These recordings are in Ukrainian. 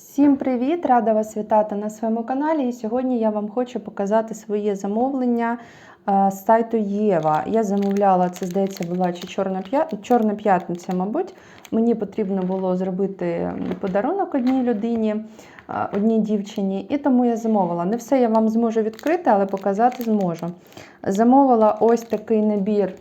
Всім привіт! Рада вас вітати на своєму каналі. І сьогодні я вам хочу показати своє замовлення е, з сайту Єва. Я замовляла, це здається, була чи Чорна Чорна п'ятниця, мабуть. Мені потрібно було зробити подарунок одній людині, е, одній дівчині, і тому я замовила. Не все я вам зможу відкрити, але показати зможу. Замовила ось такий набір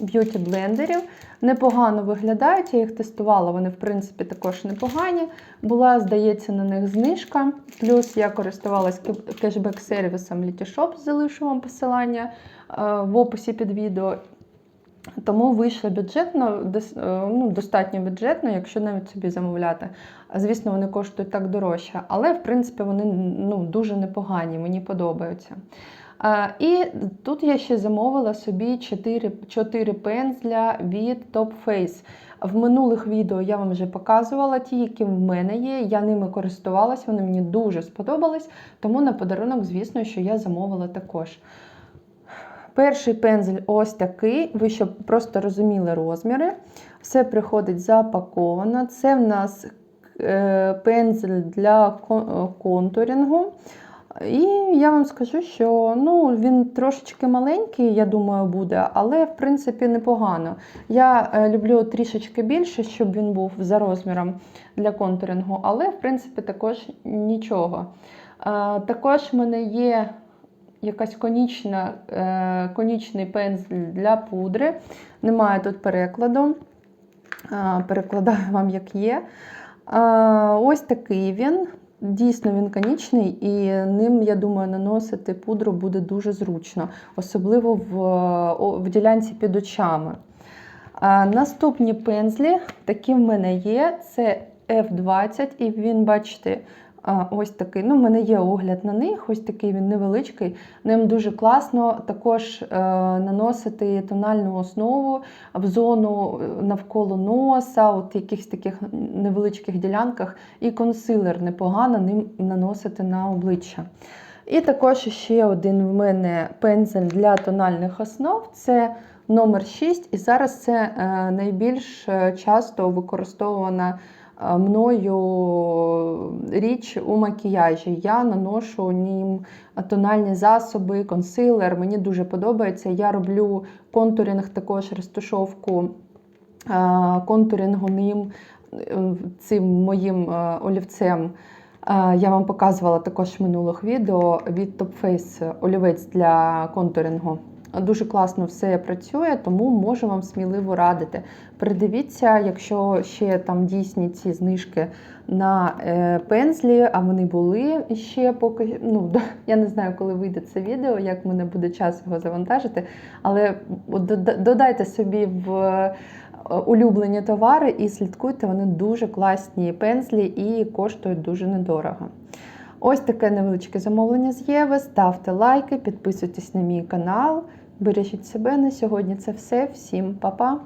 б'юті блендерів. Непогано виглядають, я їх тестувала, вони, в принципі, також непогані. Була, здається, на них знижка. Плюс я користувалась кешбек-сервісом Letyshops, залишу вам посилання е, в описі під відео. Тому вийшло бюджетно, е, ну, достатньо бюджетно, якщо навіть собі замовляти. Звісно, вони коштують так дорожче, але в принципі вони ну, дуже непогані, мені подобаються. І тут я ще замовила собі 4, 4 пензля від Top Face. В минулих відео я вам вже показувала ті, які в мене є. Я ними користувалась, вони мені дуже сподобались. Тому на подарунок, звісно, що я замовила також. Перший пензель ось такий, ви щоб просто розуміли розміри. Все приходить запаковано. Це в нас е, пензель для кон- контурінгу. І я вам скажу, що ну, він трошечки маленький, я думаю, буде, але в принципі непогано. Я е, люблю трішечки більше, щоб він був за розміром для контурингу, але в принципі також нічого. Е, Також в мене є якась конічна, е, конічний пензель для пудри. Немає тут перекладу. Перекладаю вам як є. Ось такий він. Дійсно, він конічний, і ним, я думаю, наносити пудру буде дуже зручно, особливо в, в ділянці під очами. А, наступні пензлі, такі в мене є. Це F20, і він, бачите, ось такий. Ну, в мене є огляд на них, ось такий він невеличкий. Ним дуже класно також е, наносити тональну основу в зону е, навколо носа, от якихось таких невеличких ділянках, і консилер непогано ним наносити на обличчя. І також ще один в мене пензель для тональних основ це номер 6. І зараз це е, найбільш е, часто використовувана е, мною річ у макіяжі. Я наношу ним тональні засоби, консилер. Мені дуже подобається. Я роблю контуринг, також розташовку контурингу ним цим моїм олівцем. Я вам показувала також в минулих відео від Top Face олівець для контурингу. Дуже класно все працює, тому можу вам сміливо радити. Придивіться, якщо ще там дійсні ці знижки на е, пензлі, а вони були ще поки. Ну, я не знаю, коли вийде це відео, як мене буде час його завантажити. Але додайте собі в е, улюблені товари і слідкуйте, вони дуже класні пензлі і коштують дуже недорого. Ось таке невеличке замовлення з Єви. Ставте лайки, підписуйтесь на мій канал. Бережіть себе на сьогодні. Це все. Всім па-па!